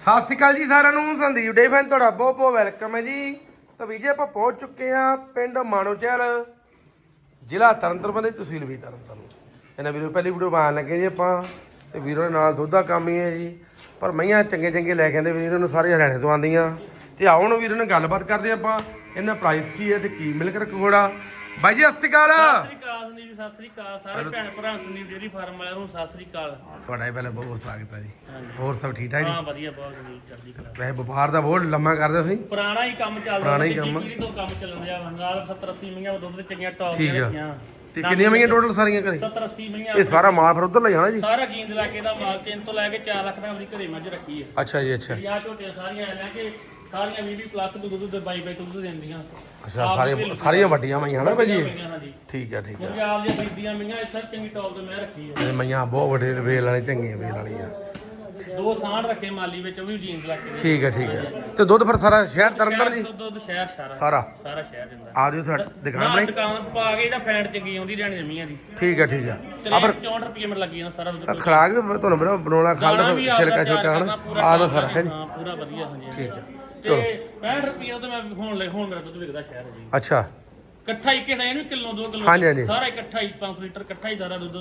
ਸਤਿ ਸ਼੍ਰੀ ਅਕਾਲ ਜੀ ਸਾਰਿਆਂ ਨੂੰ, ਸੰਦੀਪ ਡੇ ਫੈਨ ਤੁਹਾਡਾ, ਬਹੁਤ ਬਹੁਤ ਵੈਲਕਮ ਹੈ ਜੀ। ਤਾਂ ਵੀ ਜੀ, ਆਪਾਂ ਪਹੁੰਚ ਚੁੱਕੇ ਆ ਪਿੰਡ ਮਾਣੋਚਲ ਜ਼ਿਲ੍ਹਾ ਤਰਨਤਾਰਨ ਦੀ ਤਹਿਸੀਲ ਵੀ ਤਰਨਤਾਰਨ। ਇਹਨਾਂ ਵੀਰੋ, ਪਹਿਲੀ ਵੀਡੀਓ ਬਣਾਉਣ ਲੱਗੇ ਜੀ ਆਪਾਂ, ਤੇ ਵੀਰੋ ਦੇ ਨਾਲ ਦੁੱਧ ਦਾ ਕੰਮ ਹੀ ਹੈ ਜੀ। ਪਰ ਮਈਆਂ ਚੰਗੇ ਚੰਗੇ ਲੈ ਕੇ ਆਂਦੇ ਵੀਰੋ ਨੂੰ ਸਾਰੇ ਹਰਿਆਣੇ ਤੋਂ ਆਉਂਦੀਆਂ। ਤੇ ਆਉਣ ਵੀਰੋ ਨਾਲ ਗੱਲਬਾਤ ਕਰਦੇ ਆਪਾਂ, ਇਹਨਾਂ ਪ੍ਰਾਈਸ ਕੀ ਹੈ ਤੇ ਕੀ ਮਿਲਕ ਰਕੋੜਾ। ਬਾਈ ਜੀ ਸਤਿ ਸ਼੍ਰੀ ਅਕਾਲ। ਸਤਿ ਸ੍ਰੀ ਅਕਾਲ ਸੰਦੀਪ ਜੀ ਸਤਿ ਸ੍ਰੀ ਅਕਾਲ। ਸਾਰੇ ਭੈਣ ਭਰਾ ਸੰਦੀਪ ਡੇਰੀ ਫਾਰਮ ਵਾਲਿਆਂ ਨੂੰ ਸਤਿ ਸ੍ਰੀ ਅਕਾਲ। ਤੁਹਾਡਾ ਵੀ ਪਹਿਲਾਂ ਬਹੁਤ ਬਹੁਤ ਸਵਾਗਤ ਹੈ ਜੀ। ਹਾਂਜੀ। ਹੋਰ ਸਭ ਠੀਕ ਠਾਕ ਜੀ? ਹਾਂ ਵਧੀਆ ਬਹੁਤ ਸੰਦੀਪ ਚੜ੍ਹਦੀ ਕਲਾ। ਵੈਸੇ ਵਪਾਰ ਦਾ ਬਹੁਤ ਲੰਮਾ ਕਰਦੇ ਸੀ। ਪੁਰਾਣਾ ਹੀ ਕੰਮ ਚੱਲਦਾ ਪੁਰਾਣਾ ਹੀ ਤੀਜੀ ਕੰਮ। ਪੀੜ੍ਹੀ ਤੋਂ ਕੰਮ ਚੱਲਣ ਡਿਆ ਵਾ। ਨਾਲ 70 80 ਮਹੀਆਂ ਦੁੱਧ ਦੇ ਚੰਗੀਆਂ ਟੌਪ ਠੀਕ ਦੀਆਂ ਆ। ਰੱਖੀਆਂ ਤੇ ਕਿੰਨੀਆਂ ਮਈਆਂ ਟੋਟਲ ਸਾਰੀਆਂ ਘਰੇ? 70 80 ਮਹੀਆਂ ਇਹ ਸਾਰਾ ਮਾਲ ਫਿਰ ਉਧਰ ਲੈ ਜਾਣਾ ਜੀ? ਸਾਰਾ ਜੀਂਦ ਲਾ ਕੇ ਦਾ ਮਾਲ ਤਿੰਨ ਤੋਂ ਲੈ ਕੇ 4 ਲੱਖ ਦਾ ਆਪਣੀ ਘਰੇ ਮੱਝ ਰੱਖੀ ਹੈ ਅੱਛਾ ਜੀ ਅੱਛਾ। ਆ ਝੋਟੀਆਂ ਸਾਰੀਆਂ ਐ ਲੈ ਕੇ ਸਾਰੀਆਂ 20 ਪਲੱਸ ਦੁੱਧ ਦੇ ਬਾਈ ਬਾਈ ਦੁੱਧ ਦਿੰਦੀਆਂ। ਅੱਛਾ ਆਪ ਸਾਰੀਆਂ ਵੱਡੀਆਂ ਮਈਆਂ ਨਾ ਭਾਜੀ? ਇਹ? ਮਈਆਂ, ਹਾਂਜੀ। ਠੀਕ ਆ ਠੀਕ ਆ। ਮੁਰਗੇ ਆਪ ਦੀਆਂ ਖਰੀਦੀਆਂ ਮਈਆਂ ਇਸ ਚੰਗੀ ਟੌਪ ਤੇ ਮੈਂ ਰੱਖੀ ਹੈ ਇਹ ਮਈਆਂ ਬਹੁਤ ਵੱਡੇ ਵੇਲ ਵਾਲੇ ਚੰਗੀਆਂ ਵੇਲ ਵਾਲੀਆਂ ਦੋ ਸਾਂਢ ਰੱਖੇ ਮਾਲੀ ਵਿੱਚ ਉਹ ਵੀ ਜੀਂਦ ਲਾ ਕੇ ਠੀਕ ਆ ਠੀਕ ਆ। ਤੇ ਦੁੱਧ ਫਿਰ ਸਾਰਾ ਸ਼ਹਿਰ ਤਰਨਤਾਰਨ ਜੀ? ਦੁੱਧ ਸ਼ਹਿਰ ਸਾਰਾ। ਸਾਰਾ? ਸਾਰਾ ਸ਼ਹਿਰ ਦਿੰਦਾ ਆ ਜਿਓ ਤੁਹਾਡੀ ਦੁਕਾਨ ਨਾ ਬਣਾਈ? ਦੁਕਾਨ ਪਾ ਕੇ ਇਹਦਾ ਫੈਂਟ ਚੰਗੀ ਆਉਂਦੀ ਰਹਿਣੀ ਜਮੀਆਂ ਦੀ। ਠੀਕ ਆ ਠੀਕ ਆ। ਤੇ 64 ਰੁਪਏ ਮਿੰਟ ਲੱਗੀ ਨਾ ਸਾਰਾ ਦੁੱਧ ਖਰਾਕ ਵੀ ਤੁਹਾਨੂੰ ਬਣਾ ਬਣਾਉਣਾ ਖਾਲ ਦਾ ਛਿਲਕਾ ਛੋਟਾ ਹਨਾ। ਆ ਲੋ ਕਰਨਾ, ਸਾਰਾ ਹੈ ਜੀ। ਹਾਂ ਪੂਰਾ ਵਧੀਆ ਹਾਂਜੀ ਠੀਕ ਆ। ਤੇ 65 ਰੁਪਏ ਉਹ ਤੇ ਮੈਂ ਹੁਣ ਲੈ ਹੁਣ ਮੇਰਾ ਦੁੱਧ ਵਿਕਦਾ ਸ਼ਹਿਰ ਹੈ ਜੀ ਅੱਛਾ। ਇਕੱਠਾ ਹੀ ਕਿਹੜਾ ਇਹਨੂੰ ਕਿਲੋ 2 ਕਿਲੋ। ਹਾਂਜੀ, ਹਾਂਜੀ। ਸਾਰਾ ਇਕੱਠਾ ਹੀ 500 ਲੀਟਰ ਇਕੱਠਾ ਹੀ ਸਾਰਾ ਦੁੱਧ।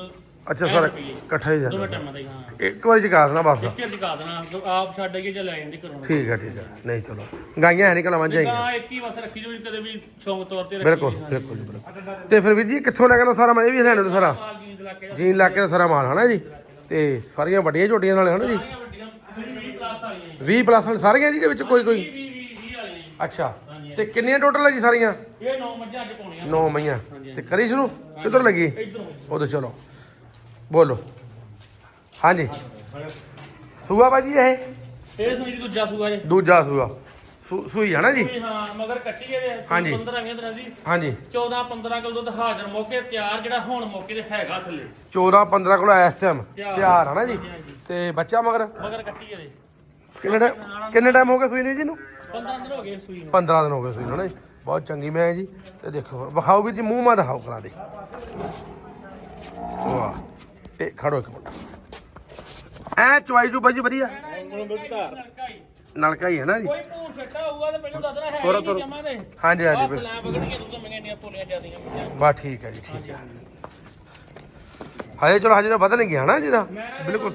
ਅੱਛਾ ਸਾਰਾ। ਇਕੱਠਾ ਹੀ ਦੋਵੇਂ ਜਾਂਦਾ ਟਾਈਮਾਂ ਦਾ ਹੀ ਹਾਂ। ਇੱਕ ਵਾਰੀ ਚਕਾ ਦੇਣਾ ਬਸ। ਇੱਕੇ ਦਿਖਾ ਦੇਣਾ ਆਪ ਛੱਡ ਕੇ ਜੇ ਲੈ ਜਾਂਦੇ ਘਰੋਂ। ਠੀਕ ਆ ਠੀਕ ਆ। ਨਹੀਂ ਚਲੋ। ਗਾਈਆਂ ਹੈ ਨਹੀਂ ਕਲਮਾਂ ਜਾਈਆਂ ਗਾਂ ਇੱਕ ਹੀ ਵਸ ਰੱਖੀ ਜੋ ਕਦੇ ਵੀ ਸ਼ੌਂਕ ਤੌਰ ਤੇ ਰੱਖੀ ਬਿਲਕੁਲ ਬਿਲਕੁਲ ਜੀ, ਬਿਲਕੁਲ। ਤੇ ਫਿਰ ਵੀਰ ਜੀ ਕਿੱਥੋਂ ਲੈ ਕੇ ਸਾਰਾ ਮਾਲ? ਇਹ ਵੀ ਹਰਿਆਣੇ ਤੋਂ ਸਾਰਾ? ਮਾਲ ਜੀਂਦ ਲਾ ਕੇ ਜੀਨ ਲਾ ਕੇ ਸਾਰਾ ਮਾਲ ਹਨਾ ਜੀ? ਤੇ ਸਾਰੀਆਂ ਵੱਡੀਆਂ ਝੋਟੀਆਂ ਨਾਲ ਹਨਾ ਜੀ? ਸਾਰੀਆਂ ਵੱਡੀਆਂ 20 ਪਲੱਸ ਵਾਲੀਆਂ 20 ਪਲੱਸ ਵਾਲੀ ਸਾਰੀਆਂ ਜੀ ਦੇ ਵਿੱਚ ਕੋਈ ਕੋਈ? 20 20 20 ਵਾਲੀਆਂ ਅੱਛਾ। ਤੇ ਕਿੰਨੀਆਂ ਟੋਟਲ ਹੈ ਜੀ ਸਾਰੀਆਂ? ਇਹ ਨੌ ਮੱਝਾਂ ਅੱਜ ਪਾਉਣੀਆਂ। 9 ਮਈਆਂ। ਤੇ ਕਰੀ ਸ਼ੁਰੂ? ਕਿੱਧਰ ਲੱਗੀ? ਇਧਰੋਂ ਉਦੋਂ ਚਲੋ। ਬੋਲੋ। ਹਾਂਜੀ। ਸੂਆ ਬਾਜੀ ਇਹ? ਇਹ ਸੁਣੀ ਦੂਜਾ ਸੂਆ ਜੇ। ਦੂਜਾ ਸੂਆ। ਸੂ- ਸੂਈ ਹੈ ਨਾ ਜੀ? ਵੀ ਹਾਂ ਮਗਰ ਕੱਟੀ ਇਹਦੇ ਹਾਂਜੀ। 15 20 ਦਿਨਾਂ ਦੀ। ਹਾਂਜੀ। 14 15 ਕਿਲੋ ਦੁੱਧ ਹਾਜ਼ਰ ਮੌਕੇ ਤਿਆਰ ਜਿਹੜਾ ਹੁਣ ਮੌਕੇ ਤੇ ਹੈਗਾ ਥੱਲੇ। 14 15 ਕਿਲੋ ਇਸ ਟਾਈਮ ਤਿਆਰ। ਹੈ ਨਾ ਜੀ। ਤੇ ਬੱਚਾ ਮਗਰ? ਮਗਰ ਕੱਟੀ ਇਹਦੇ ਕਿੰਨੇ ਟਾਈਮ ਕਿੰਨੇ ਟਾਈਮ ਹੋ ਗਿਆ ਸੂਈ ਨੇ ਜੀ ਨੂੰ 15 ਦਿਨ ਹੋ ਗਏ ਸੂਈ ਨੂੰ। 15 ਦਿਨ ਹੋ ਗਏ ਸੂਈ ਨੂੰ ਨਾ ਜੀ। ਬਹੁਤ ਚੰਗੀ ਮੈਂ ਜੀ। ਤੇ ਦੇਖੋ ਵਿਖਾਓ ਵੀ ਜੀ ਮੂੰਹ ਮਾ ਦਿਖਾਓ ਕਰਾ ਦੇ। ਵਾਹ। ਇਹ ਖੜੋ ਇੱਕ ਮਿੰਟ। ਐ ਚੁਆਈ ਜੂ ਬਾਜੀ ਵਧੀਆ। ਨਲਕਾ ਹੀ ਹੈ ਨਾ ਜੀ। ਕੋਈ ਭੂਰ ਛੱਟਾ ਹੋਊਗਾ ਤੇ ਪਹਿਲਾਂ ਦੱਸਣਾ ਹੈ ਜਮਾ ਦੇ। ਹਾਂਜੀ ਹਾਂਜੀ ਬਿਲਕੁਲ। ਲੈ ਭੋਲੀਆਂ ਜਾਂਦੀਆਂ ਬਸ ਠੀਕ ਹੈ ਜੀ ਠੀਕ ਹੈ। ਹਜੇ ਚਲੋ ਹਜੇ ਵਧਣ ਗਿਆ ਨਾ ਜਿਹਦਾ ਬਿਲਕੁਲ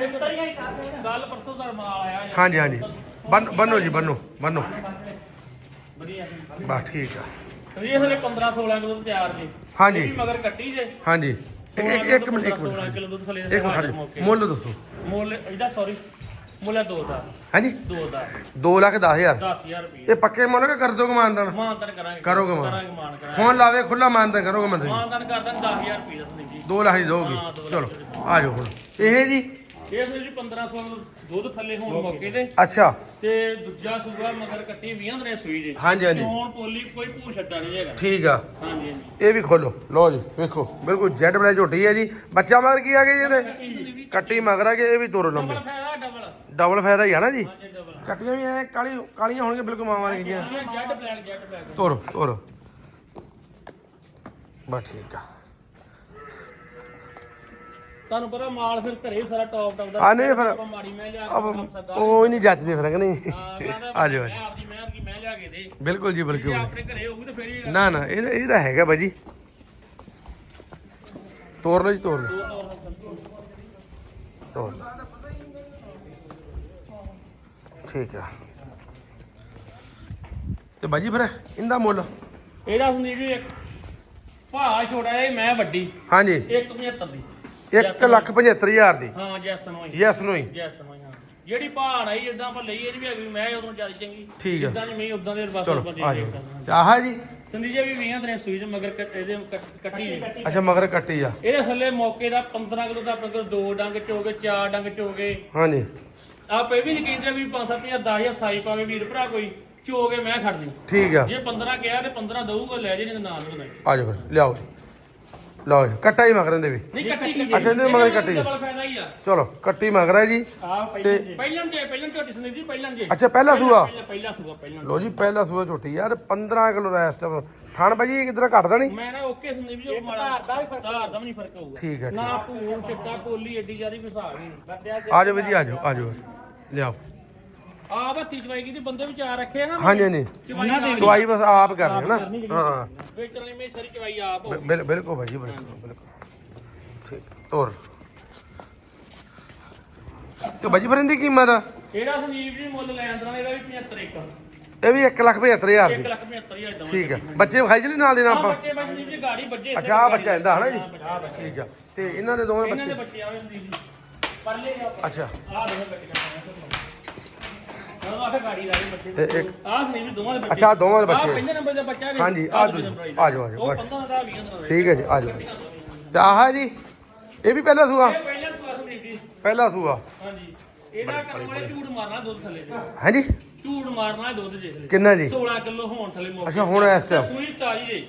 ਗੱਲ ਪਰਸੋਂ ਦਾ ਮਾਲ ਆਇਆ ਯਾਰ। ਹਾਂਜੀ ਹਾਂਜੀ। ਬੰਨ ਬੰਨੋ ਜੀ ਬੰਨੋ ਬੰਨੋ। ਵਧੀਆ ਬਸ ਠੀਕ ਆ। ਇਹ ਹਲੇ 15 16 ਕਿਲੋ ਤਿਆਰ ਜੀ। ਹਾਂਜੀ। ਇਹ ਵੀ ਮਗਰ ਕੱਟੀ ਜੇ। ਹਾਂਜੀ। ਇੱਕ ਇੱਕ ਇੱਕ ਮਿੰਟ ਇੱਕ 16 ਮਿੰਟ ਕਿਲੋ ਦੁੱਧ ਥਲੇ ਇੱਕ ਮਿੰਟ ਮੁੱਲ ਦੱਸੋ। ਮੁੱਲ ਇਹਦਾ ਸੌਰੀ ਮੁੱਲ ਹੈ ਦੋ ਦਾ ਹਾਂਜੀ। ਦੋ ਦਾ 2 ਲੱਖ 10 ਹਜ਼ਾਰ। 10000 ਰੁਪਏ ਇਹ ਪੱਕੇ ਮੁੱਲ ਕਿ ਕਰ ਦੋਗੇ ਮਾਨਦਾਨ ਮਾਨਦਾਨ ਕਰਾਂਗੇ। ਕਰੋਗੇ ਮਾਨ। ਕਰਾਂਗੇ ਮਾਨ ਕਰਾਂਗੇ। ਫੋਨ ਲਾਵੇ ਖੁੱਲਾ ਮਾਨਦਾਨ ਕਰੋਗੇ ਮੰਤਰੀ ਮਾਨਦਾਨ ਕਰਦਾਂ 10000 ਰੁਪਏ ਦਾ ਜੀ। 2 ਲੱਖ ਦੀ ਦੋਗੇ ਹਾਂ, ਦੋ ਲੱਖ ਚਲੋ ਆ ਜਾਓ ਹੁਣ। ਇਹ ਜੀ ਇਹ ਸੀ ਜੀ 1500 ਦੁੱਧ ਥੱਲੇ ਹੋਣ ਮੌਕੇ ਤੇ। ਅੱਛਾ। ਤੇ ਦੂਜਾ ਸੂਆ ਮਗਰ ਕੱਟੀ 20 ਦਿਨੇ ਸੂਈ ਜੇ। ਹਾਂਜੀ, ਹਾਂਜੀ। ਚੋਣ ਪੋਲੀ ਕੋਈ ਭੂ ਛੱਡਾ ਨਹੀਂ ਹੈਗਾ। ਠੀਕ ਆ। ਹਾਂਜੀ ਹਾਂਜੀ। ਇਹ ਵੀ ਖੋਲੋ। ਲਓ ਜੀ ਵੇਖੋ। ਬਿਲਕੁਲ ਜੈਟ ਬਲੇ ਝੋਟੀ ਹੈ ਜੀ। ਬੱਚਾ ਮਗਰ ਕੀ ਆ ਗਿਆ ਜੀ ਇਹਦੇ? ਕੱਟੀ ਮਗਰ ਆ ਗਿਆ ਇਹ ਵੀ ਤੋਰੋ ਲੰਬੇ ਡਬਲ ਫਾਇਦਾ ਡਬਲ। ਡਬਲ ਫਾਇਦਾ ਹੀ ਆ ਨਾ ਜੀ। ਹਾਂਜੀ ਡਬਲ। ਕੱਟੀਆਂ ਵੀ ਐ ਕਾਲੀ ਕਾਲੀਆਂ ਹੋਣਗੀਆਂ ਬਿਲਕੁਲ ਮਾਵਾਂ ਵਰਗੀਆਂ। ਇਹ ਜੈਟ ਬਲੈਕ ਜੈਟ ਬਲੈਕ। ਤੋਰੋ ਤੋਰੋ ਬਸ ਠੀਕ ਆ। ਤੁਹਾਨੂੰ ਪਤਾ ਮਾਲ ਫਿਰ ਘਰੇ ਸਾਰਾ ਟੌਪ ਟੌਪ ਦਾ ਆ ਨਹੀਂ ਫਿਰ ਆਪਾਂ ਮਾੜੀ ਮੈਂ ਲਿਆ ਕੇ ਕੰਮ ਸਰਦਾ ਉਹ ਹੀ ਨਹੀਂ ਜੱਜਦੇ ਫਿਰ ਕਹਿੰਦਾ ਆ ਜਾਓ ਆਪਦੀ ਮਿਹਰ ਕੀ ਮੈਂ ਲਿਆ ਕੇ ਦੇ। ਬਿਲਕੁਲ ਜੀ ਬਿਲਕੁਲ। ਆਪਣੇ ਘਰੇ ਹੋਊਗੀ ਤਾਂ ਫੇਰ ਹੀ ਨਾ ਨਾ ਇਹ ਇਹ ਤਾਂ ਹੈਗਾ ਬਾਜੀ। ਤੋਰ ਲਓ ਜੀ ਤੋਰ ਲਓ। ਤੋਰ ਲਓ। ਠੀਕ ਆ। ਤੇ ਬਾਜੀ ਫਿਰ ਇਹਦਾ ਮੁੱਲ? ਇਹਦਾ ਸੰਦੀਪ ਜੀ ਇੱਕ। ਭਾ ਛੋਟਾ ਜਿਹਾ ਮੈਂ ਵੱਡੀ। ਹਾਂਜੀ। 175 ਦੀ। 1 ਲੱਖ 75000 ਦੀ। ਹਾਂ ਜੈਸਨ ਹੋਈ ਯੈਸ ਨੋ ਹੀ। ਜੈਸਨ ਹੋਈ ਹਾਂ। ਜਿਹੜੀ ਪਹਾੜ ਆਈ ਜਿੱਦਾਂ ਆਪਾਂ ਲਈ ਇਹਦੀ ਵੀ ਹੈਗੀ ਮੈਂ ਉਦੋਂ ਜ਼ਿਆਦਾ ਚੰਗੀ। ਠੀਕ ਆ। ਜਿੱਦਾਂ ਦੀ ਮੈਂ ਉਦਾਂ ਦੇ ਬਸ ਚਲੋ ਆਪਾਂ ਆ ਦੇ ਜਾਓ ਤੇ ਆਹ ਜੀ। ਸੰਦੀਪ ਜੀ ਵੀ 20 ਦਿਨੇ ਸੂਈ ਤੇ ਮਗਰ ਕੱਟ- ਇਹਦੇ ਕੱਟ- ਕੱਟੀ ਨਹੀਂ ਅੱਛਾ ਮਗਰ ਕੱਟੀ ਆ। ਇਹਦੇ ਥੱਲੇ ਮੌਕੇ ਦਾ 15 ਕਿਲੋ ਦਾ ਆਪਣੇ ਕੋਲ ਦੋ ਡੰਗ ਚੋਗੇ ਚਾਰ ਡੰਗ ਚੋਗੇ। ਹਾਂਜੀ। ਆਪ ਇਹ ਵੀ ਨਹੀਂ ਕਹਿੰਦੇ ਵੀ 5-7000 10000 ਸਾਈ ਪਾਵੇ ਵੀਰ ਭਰਾ ਕੋਈ ਚੋਗੇ ਮੈਂ ਖੜਨੀ। ਠੀਕ ਆ। ਜੇ 15 ਕਿਹਾ ਤੇ 15 ਦਊਗਾ ਲੈ ਜੇ ਨਹੀਂ ਨਾ ਦਊਗਾ। ਆ ਜਾਓ ਫਿਰ ਲਿਆਓ ਜੀ। ਲਓ ਜੀ ਕੱਟਾ ਹੀ ਮਗਰਨ ਦੇ ਵੀ। ਨਹੀਂ ਕੱਟੀ ਕੀ ਅੱਛਾ, ਇਹਦੇ ਮਗਰ ਕੱਟੀ। ਆ। ਡਬਲ ਫਾਇਦਾ ਹੀ ਆ। ਚਲੋ ਕੱਟੀ ਮਗਰ ਹੈ ਜੀ। ਆ ਤੇ ਪਹਿਲਾਂ ਜੇ ਪਹਿਲਾਂ ਝੋਟੀ ਸੰਦੀਪ ਜੀ ਪਹਿਲਾਂ ਜੇ। ਅੱਛਾ ਪਹਿਲਾ ਸੂਆ? ਪਹਿਲਾਂ ਪਹਿਲਾ ਸੂਆ ਪਹਿਲਾਂ। ਲੋ ਜੀ ਪਹਿਲਾ ਸੂਆ ਛੋਟੀ ਯਾਰ 15 ਕਿਲੋ ਦਾ ਇਸ ਟਾਈਮ ਥਣ ਭਾਜੀ ਕਿਧਰ ਘਟਦਾ ਨਹੀਂ? ਮੈਂ ਨਾ ਓਕੇ ਸੰਦੀਪ ਜੀ ਉਹ ਮਾੜਾ ਧਾਰ ਦਾ ਵੀ ਫ਼ਰਕ ਧਾਰ ਦਾ ਵੀ ਨਹੀਂ ਫ਼ਰਕ ਹੋਊਗਾ। ਠੀਕ ਹੈ ਨਾ ਭੂਣ ਚਿੱਟਾ ਕੋਲੀ ਏਡੀ ਜਿਆਦੀ ਕੋਈ ਹਿਸਾਬ ਨਹੀਂ। ਆ ਜਾਓ ਜੀ ਆ ਜਾਓ ਆ ਜਾਓ। ਲਿਆਓ। ਆ ਬੱਤੀ ਚਵਾਈ ਕੀਤੀ ਬੰਦੇ ਵੀ ਚਾਰ ਰੱਖੇ ਆ ਨਾ ਹਾਂਜੀ ਹਾਂਜੀ। ਚਵਾਈ ਨਾਲ। ਚਵਾਈ ਬਸ ਆਪ ਕਰਨੀ ਹੈ ਨਾ। ਹਾਂ ਵੇਚਣ ਲਈ ਮੇਰੀ ਸਾਰੀ ਚਵਾਈ ਆਪ ਹੋ ਬਿਲ- ਬਿਲਕੁਲ ਭਾਈ ਜੀ ਬਿਲਕੁਲ ਬਿਲਕੁਲ। ਠੀਕ ਤੋਰ। ਤੇ ਭਾਜੀ ਫਿਰ ਇਹਦੀ ਕੀਮਤ? ਇਹਦਾ ਸੰਜੀਵ ਜੀ ਮੁੱਲ ਲੈਣ ਦਾ ਇਹਦਾ ਵੀ 75 ਇੱਕ। ਇਹ ਵੀ 1 ਲੱਖ 75000 1 ਦੀ। ਲੱਖ 75000 ਦਵਾਂਗੇ। ਠੀਕ ਹੈ ਬੱਚੇ ਵਿਖਾਈ ਚਲੀ ਨਾਲ ਦੇ ਨਾਲ ਆ ਆਪਾਂ? ਬੱਚੇ ਬਸ ਸੰਜੀਵ ਜੀ ਗਾੜੀ ਵੱਜੇ ਅੱਛਾ ਆ ਬੱਚਾ ਇਹਦਾ ਹਨਾ ਜੀ? ਠੀਕ ਆ। ਤੇ ਇਹਨਾਂ ਦੇ ਦੋਵੇਂ ਇਹਨਾਂ ਦੇ ਬੱਚੇ? ਬੱਚੇ ਆਵੇ ਸੰਜੀਵ ਜੀ। ਪਰਲੇ ਆ। ਅੱਛਾ। ਆ ਦੇਖੋ ਆ ਦਾ ਬੱਚੇ ਤੇ ਇੱਕ ਆ ਸੰਜੀਵ ਜੀ ਦੋਵਾਂ ਦੇ ਬੱਚੇ। ਅੱਛਾ, ਦੋਵਾਂ ਦੇ ਬੱਚੇ। ਆ ਪਹਿਲੇ ਨੰਬਰ ਦਾ ਬੱਚਾ ਵੀ ਹਾਂਜੀ। ਆ ਜਾਓ, ਆ ਜਾਓ, ਉਹ ਬਸ। 15 ਦਾ 20 ਦਾ ਠੀਕ ਹੈ ਜੀ ਆ ਜਾਓ। ਤੇ ਆਹ ਜੀ ਇਹ ਵੀ ਪਹਿਲਾ ਸੂਆ? ਇਹ ਪਹਿਲਾ ਜੀ। ਸੂਆ। ਹਾਂਜੀ। ਇਹਦਾ ਕਰਨ ਵਾਲੇ ਝੂੜ ਮਾਰਨਾ ਦੁੱਧ ਥੱਲੇ। ਹਾਂਜੀ? ਝੂੜ ਮਾਰਨਾ ਦੁੱਧ ਜੇ ਕਿੰਨਾ ਜੀ? 16 ਕਿਲੋ ਹੋਣ ਥੱਲੇ ਮੁੱਕ ਅੱਛਾ ਹੁਣ ਇਸ ਟਾਈਮ ਸੂਈ ਤਾਜੀ ਜੇ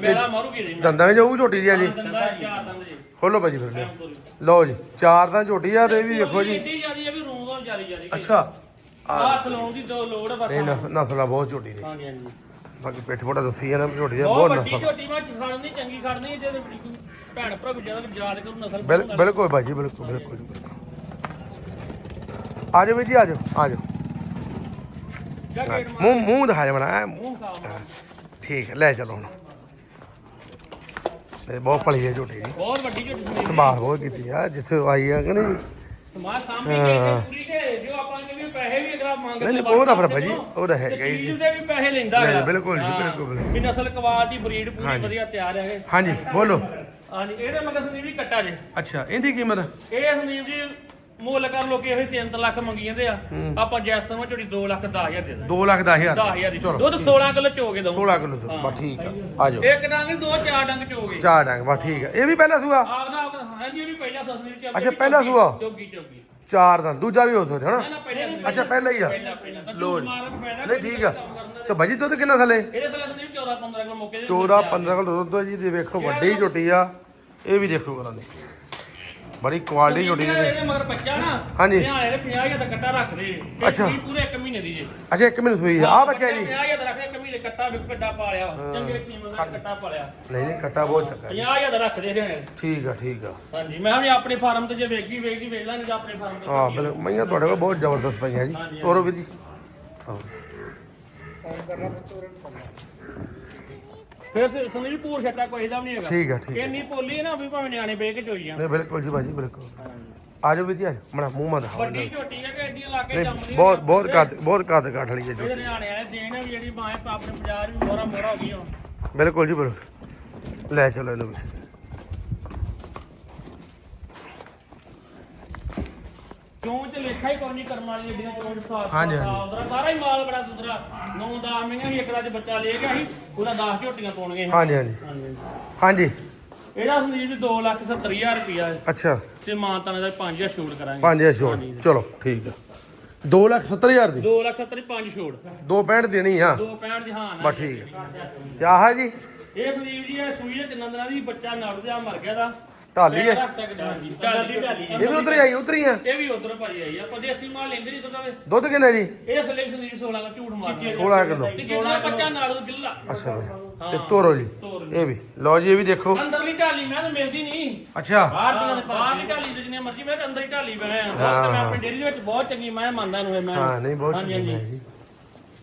ਮੇਰਾ ਮਾਰੂਗੀ ਜੀ ਦੰਦਾਂ ਵਿੱਚ ਜਾਊ ਝੋਟੀ ਜੀ ਆ ਜੀ? ਖੋਲੋ ਭਾਜੀ ਫਿਰ ਲਿਓ। ਜੀ ਚਾਰ ਤਾਂ ਝੋਟੀ ਆ ਤੇ ਇਹ ਵੀ ਦੇਖੋ ਜੀ। ਅੱਛਾ। ਹੱਥ ਲਾਉਣ ਦੀ ਦੋ ਲੋੜ ਬਸ ਨਹੀਂ ਨਸ- ਨਸਲਾਂ ਬਹੁਤ ਹਾਂਜੀ ਹਾਂਜੀ। ਬਾਕੀ ਪਿੱਠ ਫੋੜਾ ਦੱਸੀ ਨਾ ਝੋਟੀ ਦੀ ਬਹੁਤ ਬਹੁਤ ਵੱਡੀ ਨਸਲ ਝੋਟੀ ਮੈਂ ਦੀ ਚੰਗੀ ਖੜਨੀ ਜੇ ਭੈਣ ਭਰਾ ਵੀ ਜ਼ਿਆਦਾ ਯਾਦ ਕਰੂ ਨਸਲ ਬਿਲ- ਬਿਲਕੁਲ ਭਾਜੀ ਬਿਲਕੁਲ ਬਿਲਕੁਲ। ਆ ਜਾਓ ਵੀਰ ਜੀ ਆ ਜਾਓ ਆ ਜਾਓ। ਜਾਂ ਗੇਟ ਮਾਰ। ਮੂੰਹ ਮੂੰਹ ਦਿਖਾ ਜਾ ਮਣਾ ਮੂੰਹ ਸਾਫ਼ ਠੀਕ ਹੈ ਲੈ ਚਲੋ ਹੁਣ। ਇਹ ਬਹੁਤ ਭਲੀ ਹੈ ਝੋਟੀ ਜੀ। ਬਹੁਤ ਵੱਡੀ ਝੋਟੀ। ਸੀ ਸੰਭਾਲ ਬਹੁਤ ਕੀਤੀ ਆ ਜਿੱਥੇ ਆਈ ਆ ਕਿ ਨਹੀਂ। ਸਮਾਜ ਸਾਹਮਣੇ ਕੇ ਪੂਰੀ ਕੇ ਜੋ ਆਪਾਂ ਨੇ ਪੈਸੇ ਵੀ ਅਗਲਾ ਮੰਗ ਨਹੀਂ, ਨਹੀਂ, ਉਹ ਤਾਂ ਫਿਰ ਭਾਜੀ, ਉਹ ਤਾਂ ਹੈਗਾ ਹੀ ਜੀ। ਚੀਜ਼ ਦੇ ਵੀ ਪੈਸੇ ਲੈਂਦਾ ਨਹੀਂ, ਅਗਲਾ। ਬਿਲਕੁਲ ਜੀ, ਹਾਂ। ਬਿਲਕੁਲ, ਬਿਲਕੁਲ। ਵੀ ਨਸਲ ਕੁਆਲਿਟੀ ਬਰੀਡ ਪੂਰੀ ਵਧੀਆ ਤਿਆਰ ਹੈ। ਹਾਂਜੀ ਬੋਲੋ। ਹਾਂਜੀ ਇਹਦੇ ਮਗਰ ਸੰਦੀਪ ਜੀ ਕੱਟਾ ਜੇ। ਅੱਛਾ ਇਹਦੀ ਕੀਮਤ ਇਹ ਸੰਦੀਪ ਜੀ ਮੁੱਲ ਕਰ ਲੋਕੀ ਇਹੋ 3 ਲੱਖ ਮੰਗੀ ਜਾਂਦੇ ਆ। ਆਪਾਂ ਜੈਸਨ ਨੂੰ ਝੋਟੀ 2 ਲੱਖ 10000 ਦੇ ਦਾਂ 2 ਲੱਖ 10000 10000 ਦੀ। ਚਲੋ। ਦੁੱਧ 16 ਕਿਲੋ ਚੋਗੇ ਦਊਂ। 16 ਕਿਲੋ ਤੋਂ ਬਸ ਠੀਕ ਆ। ਆ ਜਾਓ। ਇੱਕ ਡੰਗ ਨੀ, ਦੋ ਚਾਰ ਡੰਗ ਚੋਗੇ ਚਾਰ ਡੰਗ ਬਸ ਠੀਕ ਆ। ਇਹ ਵੀ ਪਹਿਲਾ ਸੂਆ? ਆਪਦਾ ਆਪਦਾ। ਹਾਂਜੀ ਇਹ ਵੀ ਪਹਿਲਾ ਸੰਦੀਪ ਚੱਲ ਅੱਛਾ, ਪਹਿਲਾ ਸੂਆ? ਚੋਗੀ ਚੋਗੀ। ਚਾਰ ਦਾ ਦੂਜਾ ਵੀ ਹੋ ਸਕਦਾ ਹਨਾ? ਨਾ ਪਹਿਲਾ ਅੱਛਾ ਪਹਿਲਾ ਹੀ ਆ। ਲੋ ਫਾਇਦਾ ਨਹੀਂ ਠੀਕ ਆ। ਦਾ। ਤੇ ਭਾਜੀ ਦੁੱਧ ਕਿੰਨਾ ਥੱਲੇ? ਇਹਦੇ ਥੱਲੇ ਸੰਦੀਪ 14 15 ਕਿਲੋ ਮੌਕੇ ਦੇ 14 15 ਕਿਲੋ ਦੁੱਧ ਜੀ ਦੇ ਵੇਖੋ ਵੱਡੀ ਝੋਟੀ ਆ। ਇਹ ਵੀ ਦੇਖੋ ਕਰਾਂਗੇ। ਬੜੀ ਕੁਆਲਿਟੀ ਸੰਦੀਪ ਦੀ ਇਹਦੇ। ਮਗਰ ਬੱਚਾ ਨਾ ਹਾਂਜੀ। ਨਿਆਣੇ ਦੇ 50000 ਦਾ ਕੱਟਾ ਰੱਖਦੇ ਇਹ ਅੱਛਾ। ਚੀਜ਼ ਪੂਰੇ 1 ਮਹੀਨੇ ਦੀ ਜੇ ਅੱਛਾ ਇੱਕ ਮਿੰਟ ਸੂਈ ਆ। ਆ ਬੱਚਾ ਜੀ। 50000 ਦਾ ਰੱਖਦੇ ਇੱਕ ਮਹੀਨੇ ਕੱਟਾ ਵੀ ਕੱਟਾ ਪਾਲਿਆ ਵਾ। ਚੰਗੇ ਕੀਮਤ ਦਾ ਕੱਟਾ ਪਾਲਿਆ ਨਹੀਂ ਨਹੀਂ ਕੱਟਾ ਬਹੁਤ ਚੱਕਾ 50000 ਦਾ ਰੱਖਦੇ ਰਹੇ ਠੀਕ ਆ ਠੀਕ ਆ। ਹਾਂਜੀ ਮੈਂ ਵੀ ਆਪਣੇ ਫਾਰਮ ਤੇ ਜੇ ਵੇਖੀ ਵੇਖੀ ਵੇਚ ਲਾਂਗੇ ਤਾਂ ਆਪਣੇ ਫਾਰਮ ਤੇ ਹਾਂ ਬਿਲਕੁਲ। ਮਈਆਂ ਤੁਹਾਡੇ ਕੋਲ ਬਹੁਤ ਜ਼ਬਰਦਸਤ ਪਈਆਂ ਜੀ। ਤੋਰੋ ਵੀਰ ਜੀ। ਹਾਂ। ਫਿਰ ਸ- ਸੰਦੀਪ ਪੂਰ ਛੱਟਾ ਕੋਈ ਦਾ ਵੀ ਨਹੀਂ ਹੈਗਾ। ਠੀਕ ਆ ਠੀਕ ਆ। ਇੰਨੀ ਪੋਲੀ ਹੈ ਨਾ ਵੀ ਭਾਵੇਂ ਨਿਆਣੇ ਵੇਚ ਕੇ ਚੋਈ ਨਹੀਂ ਬਿਲਕੁਲ ਜੀ ਭਾਜੀ ਬਿਲਕੁਲ। ਆ ਜਾਓ ਵੀਰ ਜੀ ਆ ਜਾਓ। ਮੜਾ ਮੂੰਹ ਮਾ ਦਿਖਾਓ ਵੱਡੀ ਝੋਟੀ ਹੈ ਕਿ ਐਡੀ ਇਲਾਕੇ ਨਹੀਂ ਜੰਮਦੀ ਬਹੁਤ ਬਹੁਤ ਕੱਦ ਬਹੁਤ ਕੱਦ ਕਾਠ ਵਾਲੀ ਹੈ ਜੀ। ਇਹਦੇ ਨਿਆਣੇ ਵਾਲੇ ਦੇਣ ਵੀ ਜਿਹੜੀ ਮਾਂ ਆਪਣੇ ਬਾਜ਼ਾਰ ਵੀ ਮੋਰਾ ਮੋਰਾ ਹੋ ਗਈ ਹੁਣ ਬਿਲਕੁਲ ਜੀ ਬਿਲਕੁਲ। ਲੈ ਚਲੋ ਇਹਨੂੰ ਵੀ ਕਿਉਂ ਚ ਲੇਖਾ ਹੀ ਕੋਈ ਨਹੀਂ ਕਰਮ ਵਾਲੀ ਸਾਫ਼ ਹਾਂਜੀ, ਹਾਂਜੀ। ਸਾਫ਼ ਸਾਰਾ ਹੀ ਮਾਲ ਬੜਾ ਸੁਧਰਾ ਨੌ ਦਾ ਮਹੀਨੇ ਵੀ ਇੱਕ ਦਾ ਚ ਬੱਚਾ ਲੈ ਗਿਆ ਸੀ ਉਹਦਾ 10 ਝੋਟੀਆਂ ਪਾਉਣਗੇ ਹਾਂਜੀ ਹਾਂਜੀ। ਹਾਂਜੀ। ਹਾਂਜੀ। ਇਹਦਾ ਸੰਦੀਪ ਜੀ 2 ਲੱਖ 70 ਹਜ਼ਾਰ ਰੁਪਿਆ ਅੱਛਾ। ਤੇ ਮਾਂ ਤਾਂ ਦਾ 5000 ਛੋੜ ਕਰਾਂਗੇ। 5000 ਛੋੜ ਚਲੋ ਠੀਕ ਆ। 2 ਲੱਖ 70 ਹਜ਼ਾਰ ਦੀ? 2 ਲੱਖ 70 5 ਛੋੜ 265 ਦੇਣੀ ਆ? 265 ਦੀ ਹਾਂ ਨਾ ਬਸ ਠੀਕ ਹੈ ਤੇ ਆਹ ਜੀ? ਇਹ ਸੰਦੀਪ ਜੀ ਇਹ ਸੂਈ ਦੇ ਤਿੰਨਾਂ ਦਿਨਾਂ ਦੀ ਬੱਚਾ ਨੜ ਜਾ ਮਰ ਗਿਆ ਦਾ। ਢਾਲੀ ਹੈ। ਢਾਲੀ ਢਾਲੀ ਇਹ ਵੀ ਉਧਰ ਆਈ ਉਧਰ ਹੀ ਆ। ਇਹ ਵੀ ਉਧਰ ਭਾਈ ਆਈ ਆ। ਆਪਾਂ ਦੇਸੀ ਮਾਲ ਲੈਂਦੇ ਨਹੀਂ ਦੁੱਧ ਦੇ ਦੁੱਧ ਕਿੰਨਾ ਜੀ ਇਹ ਵੀ ਸੰਦੀਪ 16 ਦਾ ਝੂਠ ਮਾਰਦਾ 16 ਕਿਲੋ। ਜਿਹੜਾ ਬੱਚਾ ਨਾਲ ਗਿੱਲਾ। ਅੱਛਾ ਭਾਈ। ਤੇ ਤੋਰੋ ਜੀ। ਇਹ ਵੀ। ਲਓ ਜੀ ਇਹ ਵੀ ਦੇਖੋ। ਅੰਦਰਲੀ ਢਾਲੀ ਮੈਂ ਤਾਂ ਮਿਲਦੀ ਨਹੀਂ ਅੱਛਾ। ਬਾਹਰ ਦੀਆਂ ਦੇ ਬਾਹਰ ਦੀ ਢਾਲੀ ਜਿੰਨੇ ਮਰਜ਼ੀ ਮੈਂ ਤਾਂ ਅੰਦਰ ਹੀ ਢਾਲੀ ਬਹੁਤ ਮੈਂ ਆਪਣੀ ਡੇਰੀ ਦੇ ਵਿੱਚ ਬਹੁਤ ਚੰਗੀ ਮੈਂ ਮੰਨਦਾ ਨੂੰ ਮੈਂ। ਹਾਂ ਨਹੀਂ ਬਹੁਤ ਚੰਗੀ। ਹੈ ਜੀ।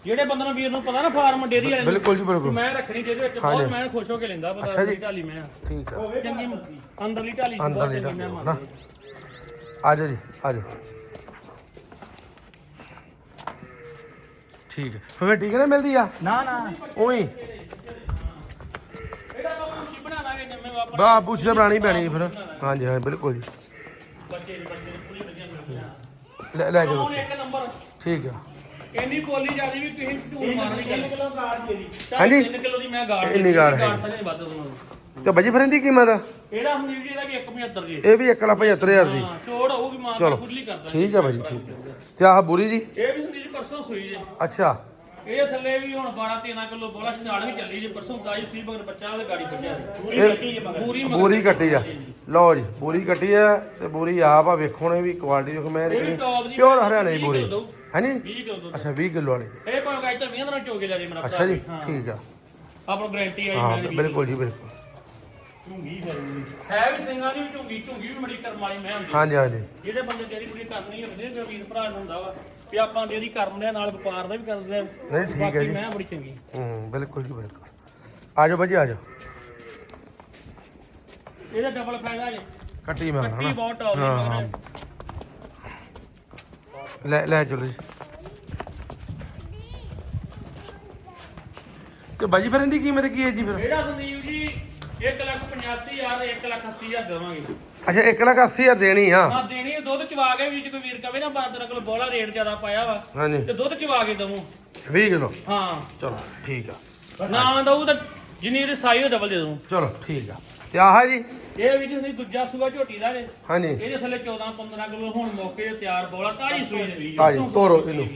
ਜਿਹੜੇ ਬੰਦੇ ਨੂੰ ਵੀਰ ਨੂੰ ਪਤਾ ਨਾ ਫਾਰਮ ਡੇਰੀ ਵਾਲੇ ਨੂੰ, ਬਿਲਕੁਲ ਜੀ ਬਿਲਕੁਲ। ਮੈਂ ਰੱਖਣੀ ਡੇਰੀ ਵਿੱਚ ਬਹੁਤ ਮੈਂ ਖੁਸ਼ ਹੋ ਕੇ ਲੈਂਦਾ ਪਤਾ ਅੱਛਾ ਜੀ। ਅੰਦਰਲੀ ਢਾਲੀ ਮੈਂ। ਠੀਕ ਆ। ਚੰਗੀ ਅੰਦਰਲੀ ਢਾਲੀ ਚ ਅੰਦਰ ਬਹੁਤ ਨਹੀਂ ਚੰਗੀ ਮੈਂ ਨਾ। ਆ ਜਾਓ ਜੀ ਆ ਜਾਓ। ਠੀਕ ਹੈ। ਫਿਰ ਠੀਕ ਹੈ ਨਾ ਮਿਲਦੀ ਆ? ਨਾ ਨਾ। ਉਹੀ। ਇਹਦਾ ਆਪਾਂ ਖੁਸ਼ੀ ਬਣਾ ਲਾਂਗੇ ਜਿਵੇਂ ਆਪਾਂ ਬਾ ਪੁੱਛਦੇ ਬਣਾਣੀ ਪੈਣੀ ਫਿਰ। ਹਾਂਜੀ ਹਾਂ ਬਿਲਕੁਲ ਜੀ। ਬੱਚੇ ਬੱਚੇ ਪੂਰੀ ਵਧੀਆ ਮਿਲਦੀ ਲੈ ਲੈ ਜਾਓ ਹੁਣ ਇੱਕ ਨੰਬਰ। ਠੀਕ ਆ। ਇੰਨੀ ਬੋਲੀ ਜਾਂਦੀ ਵੀ ਕਿਸੇ ਝੂਠ ਮਾਰਨੀ ਗੱਲ ਕਿਲੋ ਦੇ ਦੀ ਹਾਂਜੀ। 3 ਕਿਲੋ ਦੀ ਮੈਂ ਗਾੜ ਇੰਨੀ ਗਾੜ ਹੈ। ਸਾਰੇ ਵੱਧ ਤੁਹਾਨੂੰ ਤੇ ਭਾਜੀ ਫਿਰ ਇਹਦੀ ਕੀਮਤ ਇਹਦਾ ਸੰਦੀਪ ਜੀ ਇਹਦਾ ਵੀ 175 ਜੀ ਇਹ ਵੀ 1 ਲੱਖ 75000 ਦੀ। ਹਾਂ ਛੋੜ ਹੋਊਗੀ ਮਾਂ ਚਲੋ। ਖੁੱਲੀ ਕਰਦਾ। ਠੀਕ ਆ ਭਾਜੀ ਠੀਕ ਤੇ ਆਹ ਬੁਰੀ ਜੀ? ਇਹ ਵੀ ਸੰਦੀਪ ਜੀ ਪਰਸੋਂ ਸੂਈ ਜੇ। ਅੱਛਾ। ਇਹ ਥੱਲੇ ਵੀ ਹੁਣ 12 13 ਕਿਲੋ ਬੋਲਾ ਸਟਾਰਟ ਵੀ ਚੱਲੀ ਜੇ ਪਰਸੋਂ ਗਾਈ ਸੀ ਮਗਰ ਬੱਚਾ ਉਹਦੇ ਗਾੜੀ ਇਹ ਪੂਰੀ ਮਗਰ। ਬੂਰੀ ਕੱਟੀ ਆ। ਲਓ ਜੀ ਬੂਰੀ ਕੱਟੀ ਆ ਤੇ ਬੂਰੀ ਆਪ ਆ ਵੇਖੋ ਨੇ ਵੀ ਕੁਆਲਿਟੀ ਦੇਖੋ ਮੈਂ ਇਹ ਵੀ top ਦੀ ਪਿਓਰ ਹਰਿਆਣੇ ਦੀ ਬੂਰੀ। ਹਾਂਜੀ 20 ਕਿਲੋ ਦੁੱਧ ਅੱਛਾ 20 ਕਿਲੋ ਵਾਲੀ। ਇਹ ਭਾਵੇਂ ਗਾਈ ਤਾਂ 20 ਦਿਨਾਂ ਚੋਕੇ ਜਾ ਜੇ ਮੇਰਾ ਅੱਛਾ ਜੀ ਠੀਕ ਆ। ਆਪਣਾ ਗਾਰੰਟੀ ਆਈ ਹਾਂ ਬਿਲਕੁਲ ਜੀ ਬਿਲਕੁਲ। ਝੁੰਗੀ ਫਿਰੂਗੀ ਹੈ ਵੀ ਸਿੰਘਾਂ ਦੀ ਵੀ ਝੁੰਗੀ ਝੁੰਗੀ ਵੀ ਬੜੀ ਕਰਮ ਵਾਲੀ ਮੈਂ ਹੁੰਦੀ। ਹਾਂਜੀ ਹਾਂਜੀ। ਜਿਹੜੇ ਬੰਦੇ ਜਿਹੜੀ ਕੁੜੀ ਕਰਨੀ ਹੁੰਦੀ ਨੇ ਵੀਰ ਭਰਾ ਨੂੰ ਹੁੰਦਾ ਵਾ ਵੀ ਆਪਾਂ ਜਿਹੜੀ ਕਰਨ ਦੇ ਨਾਲ ਵਪਾਰ ਦਾ ਵੀ ਕਰਦੇ ਆ ਨਹੀਂ, ਠੀਕ ਹੈ ਬਾਕੀ ਜੀ। ਮੈਂ ਬੜੀ ਚੰਗੀ। ਹੂੰ ਬਿਲਕੁਲ ਜੀ ਬਿਲਕੁਲ। ਆ ਜਾਓ ਬਾਜੀ ਆ ਜਾਓ। ਇਹਦਾ ਡਬਲ ਫਾਇਦਾ ਜੇ। ਕੱਟੀ ਮੈਂ ਕੱਟੀ ਹਨਾ? ਬਹੁਤ ਟੌਪ ਦੀ ਹਾਂ, ਹਾਂ। ਮਗਰ ਲੈ ਲੈ ਚਲੋ ਜੀ। ਤੇ ਬਾਜੀ ਫਿਰ ਇਹਦੀ ਕੀਮਤ ਕੀ ਹੈ ਜੀ ਫਿਰ? ਇਹਦਾ ਸੰਦੀਪ ਜੀ 1 ਲੱਖ 85 ਹਜ਼ਾਰ 1 ਲੱਖ 80 ਹਜ਼ਾਰ ਦੇਵਾਂਗੇ। ਅੱਛਾ 1 ਲੱਖ 80 ਹਜ਼ਾਰ ਦੇਣੀ ਆ। ਹਾਂ ਦੇਣੀ ਆ, ਦੁੱਧ ਚਵਾ ਕੇ ਵੀ ਜੇ ਕੋਈ ਵੀਰ ਕਵੇ ਨਾ ਬਾਦਰ ਕੋਲ ਬੋਲਾ ਰੇਟ ਜ਼ਿਆਦਾ ਪਾਇਆ ਵਾ ਹਾਂਜੀ। ਤੇ ਦੁੱਧ ਚਵਾ ਕੇ ਦਵੋ। 20 ਕਿਲੋ? ਹਾਂ। ਚਲੋ ਠੀਕ ਆ। ਨਾ ਦਊ ਤਾਂ ਜਿੰਨੀ ਇਹਦੀ ਸਾਈ ਉਹ ਡਬਲ ਦੇ ਦੂੰ ਚਲੋ ਠੀਕ ਆ। ਤੇ ਆਹ ਜੀ? ਇਹ ਵੀ ਤੁਸੀਂ ਦੂਜਾ ਸੂਆ ਝੋਟੀ ਦਾ ਜੇ। ਹਾਂਜੀ। ਇਹਦੇ ਥੱਲੇ 14 15 ਕਿਲੋ ਹੁਣ ਮੌਕੇ ਤੇ ਤਿਆਰ ਬੋਲਾ ਤਾਜੀ ਸੂਈ ਸੀ ਆ। ਜੀ ਤੋਰੋ ਇਹਨੂੰ।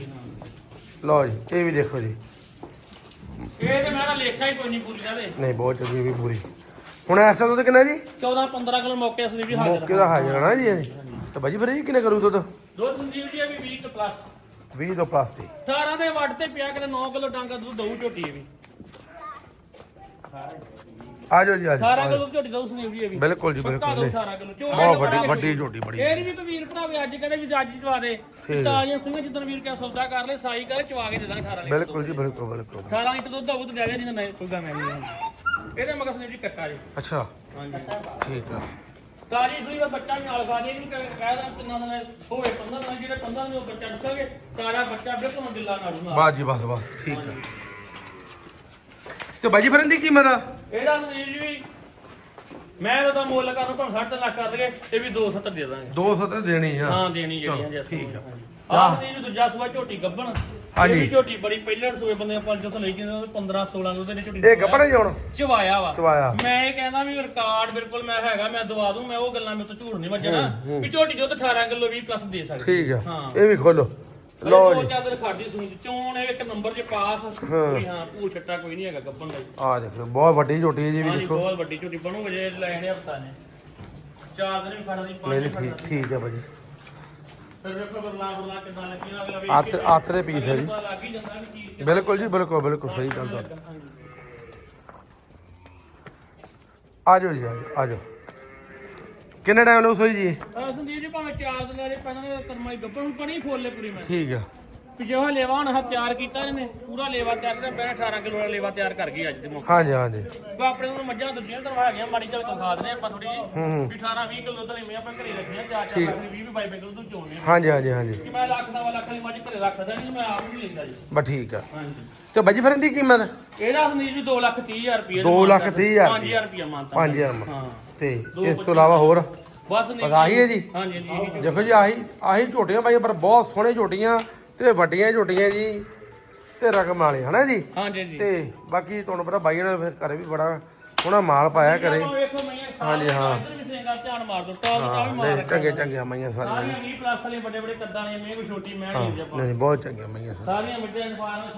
ਲਓ ਜੀ ਇਹ ਵੀ ਦੇਖੋ ਜੀ। ਇਹ ਤੇ ਮੈਂ ਤਾਂ ਲੇਖਾ ਹੀ ਕੋਈ ਨਹੀਂ ਪੂਰੀ ਦਾ ਦੇ ਨਹੀਂ ਬਹੁਤ ਚੰਗੀ ਵੀ ਪੂਰੀ। ਹੁਣ ਇਸ ਦਾ ਦੁੱਧ ਕਿੰਨਾ ਜੀ? 14 15 ਕਿਲੋ ਮੌਕੇ ਸੰਦੀਪ ਜੀ ਹਾਜ਼ਰ ਮੌਕੇ ਦਾ ਹਾਜ਼ਰ ਨਾ ਜੀ ਇਹ ਤੇ ਬਾਜੀ ਫਿਰ ਇਹ ਕਿੰਨੇ ਕਰੂ ਦੁੱਧ? ਦੁੱਧ ਸੰਦੀਪ ਜੀ ਵੀ 20 ਪਲੱਸ 20 ਤੋਂ ਪਲਾਸਟਿਕ 18 ਦੇ ਵੱਟ ਤੇ ਪਿਆ ਕਿਤੇ 9 ਕਿਲੋ ਡਾਂਗਾ ਦੁੱਧ ਦਊ ਝੋਟੀ ਵੀ। ਆ ਜਾਓ ਜੀ ਆ 18 ਜਾਓ ਕਿਲੋ ਝੋਟੀ ਦਊ ਸੰਦੀਪ ਜੀ ਇਹ ਵੀ। ਬਿਲਕੁਲ ਜੀ ਬਿਲਕੁਲ ਦਊ 18 ਕਿਲੋ। ਝੋਟੀ ਬਹੁਤ ਦਾ ਵੱਡੀ ਵੱਡੀ ਝੋਟੀ ਬੜੀ ਇਹ ਨਹੀਂ ਵੀ ਤੂੰ ਵੀਰ ਭਰਾਵੇ ਅੱਜ ਕਹਿੰਦੇ ਵੀ ਅੱਜ ਚਵਾ ਦੇ। ਤਾਜ਼ੀਆਂ ਸਿੰਘਾਂ ਜਿੱਦਣ ਵੀਰ ਕਿਆ ਸੌਦਾ ਕਰ ਲੈ ਸਾਈ ਕਰੇ ਚਵਾ ਕੇ ਦੇ ਦਾਂਗੇ 18 ਲੀਟਰ ਬਿਲਕੁਲ ਜੀ ਬਿਲਕੁਲ ਬਿਲਕੁਲ। 18 ਲੀਟਰ ਦੁੱਧ ਆਊ ਤੇ ਲੈ ਤਾਂ ਨਹੀਂ ਕੋਈ ਗੱਲ ਨਹੀਂ। ਇਹਦੇ ਮਗਰ ਸੰਦੀਪ ਜੀ ਕੱਟਾ ਜੀ। ਅੱਛਾ। ਹਾਂਜੀ। ਠੀਕ ਆ। ਤਾਜੀ ਸੂਈ ਦਾ ਬੱਚਾ ਵੀ ਨਾਲ ਖਾ ਜੇ ਇਹਨੂੰ ਕਹਿ ਕਹਿ ਦਾਂ ਤਿੰਨਾਂ ਦਿਨ ਹੋਵੇ 15 ਦਿਨ ਜਿਹੜੇ 15 ਦਿਨ ਉਹ ਬੱਚਾ ਦੱਸਾਂਗੇ। ਤਾਰਾ ਬੱਚਾ ਬਿਲਕੁਲ ਦਿਲਾਂ ਨਾਲ ਨਾਲ ਬਸ ਜੀ ਬਸ ਬਸ ਠੀਕ ਆ। ਤੇ ਬਾਜੀ ਫਿਰ ਇਹਦੀ ਕੀਮਤ ਆ ਇਹਦਾ ਸੰਦੀਪ ਜੀ ਮੈਂ ਤਾਂ ਮੁੱਲ ਕਰਾਂ ਭਾਵੇਂ 60 ਲੱਖ ਕਰ ਲਗੇ ਇਹ ਵੀ 270 ਦੇ ਦਾਂਗੇ। 200 ਤੇ ਦੇਣੀ ਆ। ਹਾਂ ਦੇਣੀ ਜਿਹੜੀ ਚਲੋ, ਹੈ ਠੀਕ ਆ। ਆਹ ਸੰਦੀਪ ਜੀ ਦੂਜਾ ਸੂਆ ਝੋਟੀ ਗੱਬਣ। ਹਾਂਜੀ। ਇਹ ਵੀ ਝੋਟੀ ਬੜੀ ਪਹਿਲਾਂ ਸੂਏ ਬੰਦੇ ਆਪਾਂ ਜਦੋਂ ਲਈ ਜਾਂਦੇ 15 16 ਉਹਦੇ ਨੇ ਝੋਟੀ ਇਹ ਕੱਪੜੇ ਜੀ ਹੁਣ ਚਵਾਇਆ ਵਾ। ਚਵਾਇਆ। ਮੈਂ ਇਹ ਕਹਿੰਦਾ ਵੀ ਰਿਕਾਰਡ ਬਿਲਕੁਲ ਮੈਂ ਹੈਗਾ ਮੈਂ ਦਵਾ ਦੂੰ ਮੈਂ ਉਹ ਗੱਲਾਂ ਮੇਰੇ ਤੋਂ ਝੂਠ ਨਹੀਂ ਵੱਜਣਾ ਵੀ ਝੋਟੀ ਦੁੱਧ 18 ਕਿਲੋ 20 ਪਲੱਸ ਦੇ ਸਕਦੀ ਠੀਕ ਆ। ਹਾਂ। ਇਹ ਵੀ ਖੋਲੋ। ਲਓ ਲੋ ਜੀ। ਚਾਦਰ ਖਾਦੀ ਸੁਣੀ ਦੀ। ਚੋਣ ਇਹ ਇੱਕ ਨੰਬਰ ਜੇ ਪਾਸ ਕੋਈ ਹਾਂ ਭੂਲ ਛੱਟਾ ਕੋਈ ਨਹੀਂ ਹੈਗਾ ਗੱਬਣ ਦਾ। ਆ ਦੇਖੋ ਬਹੁਤ ਵੱਡੀ ਝੋਟੀ ਹੈ ਜੀ ਵੀ ਹਾਂਜੀ ਦੇਖੋ। ਬਹੁਤ ਵੱਡੀ ਝੋਟੀ ਬਣੂ ਜੇ ਲੈਣੇ ਹਫਤਾ ਨੇ ਚਾਰ ਦਿਨ ਵੀ ਖੜਾ ਦੀ ਨਹੀਂ ਪੰਜ ਨਹੀਂ ਠੀਕ ਠੀਕ ਹੈ ਬਾਜੀ ਫਿਰ ਵੇਖੋ ਬਰਲਾ ਬਰਲਾ ਕਿੰਨਾ ਲੱਗਿਆ ਅਗਲਾ ਵੇਖ ਅੱਤ ਅੱਤ ਦੇ ਪੀਸ ਹੈ ਜੀ। ਪਤਾ ਲੱਗ ਹੀ ਜਾਂਦਾ ਵੀ ਚੀਜ਼ ਕਿੱਦਾਂ ਬਿਲਕੁਲ ਜੀ ਬਿਲਕੁਲ ਬਿਲਕੁਲ ਸਹੀ ਗੱਲ ਤੁਹਾਡੀ। ਆ ਜਾਓ ਜੀ ਆ ਜਾਓ ਆ ਜਾਓ। ਕਿੰਨੇ ਟਾਈਮ ਲਓ ਸੋਈ ਜੀ? ਸੰਦੀਪ ਜੀ ਭਾਵੇਂ ਚਾਰ ਦਿਨ ਲੈ ਪਹਿਲਾਂ ਕਰਮਾਈ ਗੱਬਣ ਨੂੰ ਪਣੀ ਫੋਲੇ ਪੂਰੀ ਮੈਂ। ਠੀਕ ਆ। ਵੀ ਜੋ ਲੇਵਾ ਹੁਣ ਆਹ ਤਿਆਰ ਕੀਤਾ ਇਹਨੇ ਪੂਰਾ ਲੇਵਾ ਤਿਆਰ ਮੈਂ 18 ਕਿਲੋ ਦਾ ਲੇਵਾ ਤਿਆਰ ਕਰ ਗਈ ਅੱਜ ਦੇ ਮੌਕੇ। ਹਾਂਜੀ ਹਾਂਜੀ। ਤੇ ਆਪਣੇ ਨੂੰ ਮੱਝਾਂ ਦੂਜੀਆਂ ਤਾਂ ਹੈਗੀਆਂ ਮਾੜੀ ਚੱਲ ਖਾ ਦਿੰਦੇ ਆਪਾਂ ਥੋੜੀ ਹੂੰ ਵੀ 18 20 ਕਿਲੋ ਤਾਂ ਲੈਵੇਂ ਆਪਾਂ ਘਰੇ ਰੱਖੀਆਂ ਚਾਰ ਚਾਰ ਲੱਖ ਦੀ 20 22 ਕਿਲੋ ਤੋਂ ਚੋਣੇ ਹਾਂਜੀ ਹਾਂਜੀ ਹਾਂਜੀ। ਕਿ ਮੈਂ ਲੱਖ ਸਵਾ ਲੱਖ ਦੀ ਮੱਝ ਘਰੇ ਰੱਖਦਾ ਨਹੀਂ ਮੈਂ ਆਪ ਹੀ ਲੈਂਦਾ ਜੀ। ਬਸ ਠੀਕ ਆ। ਹਾਂਜੀ। ਤੇ ਬਾਜੀ ਫਿਰ ਇਹਦੀ ਕੀਮਤ? ਇਹਦਾ ਸੰਦੀਪ ਜੀ 2 ਲੱਖ 30 ਹਜ਼ਾਰ ਰੁਪਏ ਦੋ ਲੱਖ ਤੀਹ ਹਜ਼ਾਰ 5000 ਰੁਪਏ ਮਾਨਤਾ 5000 ਹਾਂ। ਤੇ ਇਸ ਤੋਂ ਇਲਾਵਾ ਹੋਰ? ਬਸ ਨਹੀਂ ਬਸ ਆਹੀ ਹੈ ਜੀ। ਹਾਂਜੀ ਜੀ ਇਹੀ ਦੇਖੋ ਜੀ ਆਹੀ ਆਹੀ ਝੋਟੀਆਂ ਬਾਈ ਪਰ ਬਹੁਤ ਸੋਹਣੇ ਝੋਟੀਆਂ। ਤੇ ਵੱਡੀਆਂ ਝੋਟੀਆਂ ਜੀ ਤੇ ਰਕਮ ਵਾਲੇ ਹਨਾ ਜੀ? ਹਾਂਜੀ ਜੀ ਤੇ ਬਾਕੀ ਤੁਹਾਨੂੰ ਪਤਾ ਬਾਈਆਂ ਨੇ ਫਿਰ ਘਰੇ ਵੀ ਬੜਾ ਸੋਹਣਾ ਮਾਲ ਪਾਇਆ ਹਾਂਜੀ, ਹਾਂ। ਧਿਆਨ ਮਾਰ ਦੋ ਟੌਪ ਦਾ ਵੀ ਮਾਰ ਨਹੀਂ ਰੱਖਿਆ ਚੰਗੇ ਚੰਗੇ ਮਈਆਂ ਸਾਰੀਆਂ। ਸਾਰੀਆਂ 20 ਪਲੱਸ ਵਾਲੀਆਂ ਵੱਡੇ ਵੱਡੇ ਕੱਦਾਂ ਵਾਲੀਆਂ ਮੈਂ ਕੋਈ ਛੋਟੀ ਮੈਂ ਨਹੀਂ ਨਹੀਂ ਬਹੁਤ ਚੰਗੀਆਂ ਮਈਆਂ ਸਾਰੀਆਂ। ਵੱਡੀਆਂ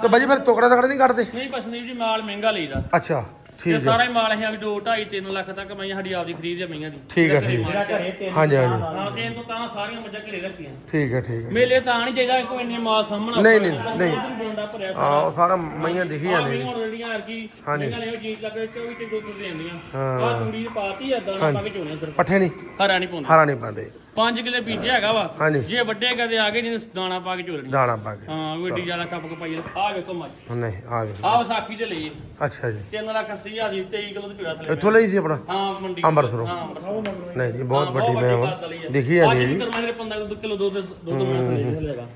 ਤੇ ਬਾਜੀ ਫਿਰ ਟੋਕਰਾ ਤਕੜਾ ਨਹੀਂ ਕੱਢਦੇ? ਨਹੀਂ ਪਸੰਦੀਪ ਜੀ ਮਾਲ ਮਹਿੰਗਾ ਲਈਦਾ। ਅੱਛਾ। ਤੇ ਠੀਕ ਹੈ ਸਾਰਾ ਹੀ ਮਾਲ ਹੈ ਵੀ 2 2.5 3 ਲੱਖ ਤੱਕ ਮਈਆਂ ਸਾਡੀ ਆਪਦੀ ਖਰੀਦ ਹੈ ਮਈਆਂ ਦੀ। ਠੀਕ ਹੈ ਠੀਕ ਹੈ ਹਾਂਜੀ ਹਾਂਜੀ। ਹਾਂ ਤੇ ਤੋਂ ਤਾਂ ਸਾਰੀਆਂ ਮੱਝਾਂ ਘਰੇ ਰੱਖੀਆਂ। ਠੀਕ ਹੈ ਠੀਕ ਹੈ ਮੇਲੇ ਤਾਂ ਨਹੀਂ ਚਾਹੀਦਾ ਕੋਈ ਇੰਨੇ ਮਾਲ ਸਾਹਮਣਾ ਨਹੀਂ, ਨਹੀਂ, ਨਹੀਂ। ਡੋਂਡਾ ਭਰਿਆ ਆ ਉਹ ਸਾਰਾ। ਮਈਆਂ ਦਿਖੀ ਜਾਂਦੇ ਜੀ ਹੁਣ ਜਿਹੜੀਆਂ ਹਰ ਕੀ ਹਾਂਜੀ। ਇਹਨਾਂ ਨੇ ਚੀਜ਼ ਲੱਗੇ 24 ਤੇ ਦੁੱਧ ਦੇਂਦੀਆਂ ਹਾਂ। ਆ ਤੂੜੀ ਪਾਤੀ ਆ ਦਾਣਾ ਪਾ ਕੇ ਚੋਣਿਆ ਸਿਰਫ ਪੱਠੇ ਨਹੀਂ। ਹਰਾ ਨਹੀਂ ਪਾਉਂਦਾ। ਹਰਾ ਨਹੀਂ ਪਾਉਂਦੇ। 5 ਕਿਲੇ ਬੀਜਿਆ ਹੈਗਾ ਵਾ। ਹਾਂਜੀ। ਜੇ ਵੱਡੇ ਕਦੇ ਆ ਗਏ ਜਿਹਨੇ ਦਾਣਾ ਪਾ ਕੇ ਚੋਲਣੀ ਦਾਣਾ ਪਾ ਕੇ। ਹਾਂ ਉਹ ਏਡੀ ਜ਼ਿਆਦਾ ਕੱਪ ਕਪਾਈ ਆ। ਵੇਖੋ ਮੱਝ। ਨਹੀਂ ਆ ਗਏ ਆ ਵਿਸਾਖੀ ਦੇ ਲਈ ਅੱਛਾ ਜੀ। 3 ਲੱਖ 80 ਹਜ਼ਾਰ ਦੀ 23 ਕਿਲੋ ਦੀ ਚੋਇਆ ਥਲੇ ਇੱਥੋਂ ਲਈ ਸੀ ਆਪਣਾ? ਹਾਂ ਮੰਡੀ ਅੰਮ੍ਰਿਤਸਰੋਂ। ਹਾਂ ਅੰਮ੍ਰਿਤਸਰੋਂ। ਨਹੀਂ ਜੀ ਬਹੁਤ ਵੱਡੀ ਮੈਂ। ਦਿਖੀ ਅੱਜ ਜੀ। ਵੀ ਕਰਮਾਂ ਦੇ 15 ਕਿਲੋ ਦੁੱਧ ਦੁੱਧ ਮੈਂ ਥਲੇ ਲਗਾ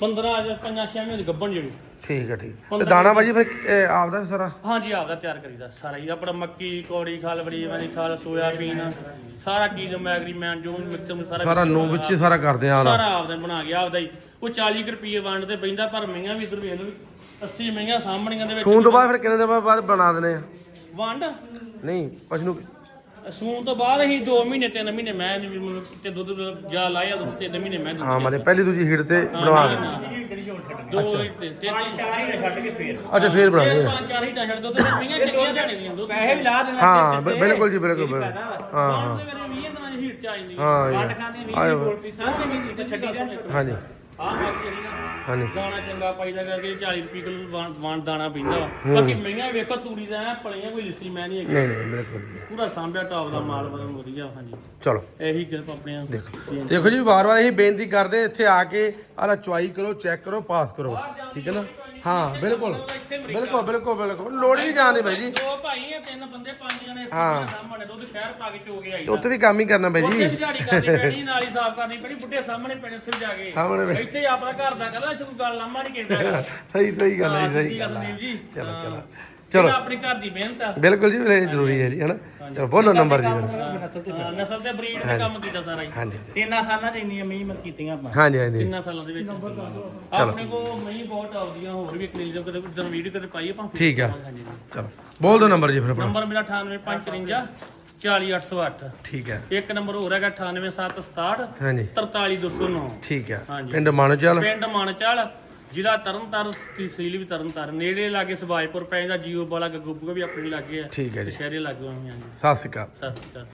15 ਅੱਜ 5 6 ਮਹੀਨੇ ਦੀ ਗੱਭਣ ਜਿਹੜੀ। ਠੀਕ ਹੈ ਠੀਕ। ਤੇ ਦਾਣਾ ਬਾਜੀ ਫਿਰ ਆਪਦਾ ਸਾਰਾ? ਹਾਂਜੀ ਆਪਦਾ ਤਿਆਰ ਕਰੀਦਾ ਸਾਰਾ ਹੀ। ਆਪਣਾ ਮੱਕੀ ਕੋੜੀ ਖਾਲ ਬੜੀ ਵਾਲੀ ਖਾਲ ਸੋਇਆਬੀਨ ਸਾਰਾ ਚੀਜ਼ ਮੈਗਰੀ ਮੈਨ ਜੋ ਮਿਕਸਰ ਨੂੰ ਸਾਰਾ ਸਾਰਾ ਨੂੰ ਵਿੱਚ ਹੀ ਸਾਰਾ ਕਰਦੇ ਆ ਸਾਰਾ ਆਪਦਾ ਬਣਾ ਗਿਆ ਆਪਦਾ ਹੀ। ਉਹ 40 ਕੁ ਰੁਪਏ ਵੰਡ ਤੇ ਪੈਂਦਾ ਪਰ ਮਹੀਆਂ ਵੀ ਇਧਰ ਵੇਖ ਲਓ ਵੀ 80 ਮਹੀਆਂ ਸਾਹਮਣੀਆਂ ਦੇ ਵਿੱਚ। ਸੂਣ ਤੋਂ ਬਾਅਦ ਫਿਰ ਕਿੰਨੇ ਦਿਨ ਬਾਅਦ ਬਣਾ ਦਿੰਦੇ ਆ? ਵੰਡ। ਨਹੀਂ ਪਸ਼ੂ ਨੂੰ ਸੂਣ ਤੋਂ ਬਾਅਦ ਅਸੀਂ 2 ਮਹੀਨੇ 3 ਮਹੀਨੇ ਮੈਂ ਨੀ ਵੀ ਮਤਲਬ ਤੇ ਦੁੱਧ ਜਾ ਲਾਇਆ ਦੁੱਧ 3 ਮਹੀਨੇ ਮੈਂ ਦੁੱਧ ਹਾਂ ਮਾਰੇ ਪਹਿਲੀ ਦੂਜੀ ਹੀਟ ਤੇ ਬਣਵਾ ਦਿੰਦੇ ਦੋ ਤੇ ਤੇ ਚਾਰ ਹੀ ਨਾ ਛੱਡ ਕੇ ਫੇਰ। ਅੱਛਾ ਫੇਰ ਬਣਾਉਂਦੇ ਆ। ਪੰਜ ਚਾਰ ਹੀ ਛੱਡ ਦੋ ਤੇ ਮਹੀਆਂ ਚੰਗੀਆਂ ਦਿਹਾੜੇ ਦੀਆਂ ਦੁੱਧ ਪੈਸੇ ਵੀ ਲਾ ਦੇਣਾ ਹਾਂ ਬਿ- ਬਿਲਕੁਲ ਜੀ ਬਿਲਕੁਲ ਬਿਲਕੁਲ। ਹਾਂ ਹਾਂ। ਦੇ ਮੇਰੇ 20 ਦਿਨਾਂ ਦੀ ਹੀਟ ਚ ਆ ਜਾਂਦੀ ਹਾਂ ਜੀ। ਖਾਂਦੇ ਵੀ ਨਹੀਂ ਬੋਲ ਪੀ ਸਾਰੇ ਵੀ ਨਹੀਂ ਛੱਡੀ ਜਾਣ। ਹਾਂਜੀ। ਹਾਂ ਬਾਕੀ ਜਿਹੜੀ ਨਾ ਹਾਂਜੀ। ਦਾਣਾ ਚੰਗਾ ਪਾਈਦਾ ਕਰਕੇ 40 ਰੁਪਏ ਕਿਲੋ ਵਾਣ- ਵਾਣ ਦਾਣਾ ਪੈਂਦਾ ਵਾ। ਬਾਕੀ ਮਈਆਂ ਵੇਖੋ ਤੂੜੀ ਦਾ ਐਂ ਪਲੀਆਂ ਕੋਈ ਲਿਸੀ ਮੈਂ ਨਹੀਂ ਹੈਗੀ। ਨਹੀਂ ਨਹੀਂ ਬਿਲਕੁਲ ਜੀ। ਪੂਰਾ ਸਾਂਭਿਆ ਟੌਪ ਦਾ ਮਾਲ ਬੜਾ ਵਧੀਆ ਹਾਂਜੀ। ਚਲੋ। ਇਹੀ ਗੱਲ ਆਪਣੀਆਂ ਦੇਖੋ। ਦੇਖੋ ਜੀ ਵਾਰ-ਵਾਰ ਇਹੀ ਬੇਨਤੀ ਕਰਦੇ ਇੱਥੇ ਆ ਕੇ ਆਲਾ ਚੁਆਈ ਕਰੋ ਚੈੱਕ ਕਰੋ ਪਾਸ ਕਰੋ। ਠੀਕ ਹੈ ਨਾ? ਹਾਂ ਬਿਲਕੁਲ। ਬਿਲਕੁਲ ਬਿਲਕੁਲ ਬਿਲਕੁਲ। ਲੋੜ ਨਹੀਂ ਜਾਂਦੀ ਬਾਈ ਜੀ। ਦੋ ਭਾਈ ਆ ਤਿੰਨ ਬੰਦੇ ਪੰਜ ਜਣੇ ਹਾਂ। ਸਾਹਮਣੇ ਦੁੱਧ ਸ਼ਹਿਰ ਪਾ ਕੇ ਚੋ ਕੇ ਆਈ ਉੱਥੇ ਵੀ ਕੰਮ ਹੀ ਕਰਨਾ ਬਾਈ ਉੱਥੇ ਜੀ ਵੀ ਦਿਹਾੜੀ ਕਰਨੀ ਪੈਣੀ ਨਾਲ ਹੀ ਸਾਫ਼ ਕਰਨੀ ਪੈਣੀ ਬੁੱਢੇ ਸਾਹਮਣੇ ਪੈਣੇ ਉੱਥੇ ਵੀ ਜਾ ਕੇ। ਸਾਹਮਣੇ ਪੈ- ਇੱਥੇ ਆਪਣਾ ਘਰ ਦਾ ਕਹਿੰਦਾ ਇੱਥੇ ਕੋਈ ਗੱਲ ਲਾਮਾ ਨਹੀਂ ਕਹਿੰਦਾ ਹੈਗਾ। ਸਹੀ ਸਹੀ ਗੱਲ ਹੈ ਜੀ, ਸਹੀ ਗੱਲ ਹੈ। ਜੀ। ਚਲੋ। ਚਲੋ। ਚਲੋ। ਆਪਣੀ ਘਰ ਦੀ ਮਿਹਨਤ ਆ। ਬਿਲਕੁਲ ਜੀ ਇਹ ਜ਼ਰੂਰੀ ਹੈ ਜੀ ਹਨਾ? ਚਲੋ ਬੋਲੋ ਨੰਬਰ ਜੀ। ਹਾਂ, ਨਸਲ ਤੇ ਬਰੀਡ ਦਾ ਕੰਮ ਕੀਤਾ ਸਾਰਾ ਹੀ ਹਾਂਜੀ। ਤਿੰਨਾਂ ਸਾਲਾਂ ਚ ਇੰਨੀਆਂ ਮੀਂਹ ਮਤ ਕੀਤੀਆਂ ਆਪਾਂ। ਹਾਂਜੀ ਹਾਂਜੀ। ਤਿੰਨਾਂ ਸਾਲਾਂ ਦੇ ਵਿੱਚ। ਆਪਣੇ ਕੋ ਮਹੀਂ ਬਹੁਤ ਆਉਂਦੀਆਂ ਹੋਰ ਵੀ ਕਲੀਜ ਕਦੇ ਜਦੋਂ ਵੀਡੀਓ ਕਦੇ ਪਾਈ ਆਪਾਂ ਠੀਕ ਆ। ਹਾਂਜੀ ਚਲੋ ਬੋਲ ਦਿਓ ਨੰਬਰ ਜੀ ਫਿਰ ਆਪਣਾ। ਨੰਬਰ ਮੇਰਾ 98553 40808 ਠੀਕ ਹੈ ਇੱਕ ਨੰਬਰ ਹੋਰ ਹੈਗਾ 98767 ਹਾਂਜੀ। 43209 ਠੀਕ ਹੈ ਹਾਂਜੀ। ਪਿੰਡ ਮਾਨੋਚਲ ਪਿੰਡ ਮਾਨਚਲ ਜ਼ਿਲ੍ਹਾ ਤਰਨਤਾਰਨ ਤਹਿਸੀਲ ਵੀ ਤਰਨਤਾਰਨ ਨੇੜੇ ਲਾਗੇ ਸਬਾਜਪੁਰ ਪੈ ਜਾਂਦਾ ਜੀਓ ਵਾਲਾ ਗੱਗੂਪੂਗਾ ਵੀ ਆਪਣੇ ਲਾਗੇ ਆ ਠੀਕ ਹੈ ਜੀ। ਸ਼ਹਿਰੇ ਲਾਗੇ ਹੋਈਆਂ ਨੇ ਸਤਿ ਸ਼੍ਰੀ ਅਕਾਲ। ਸਤਿ ਸ਼੍ਰੀ ਅਕਾਲ।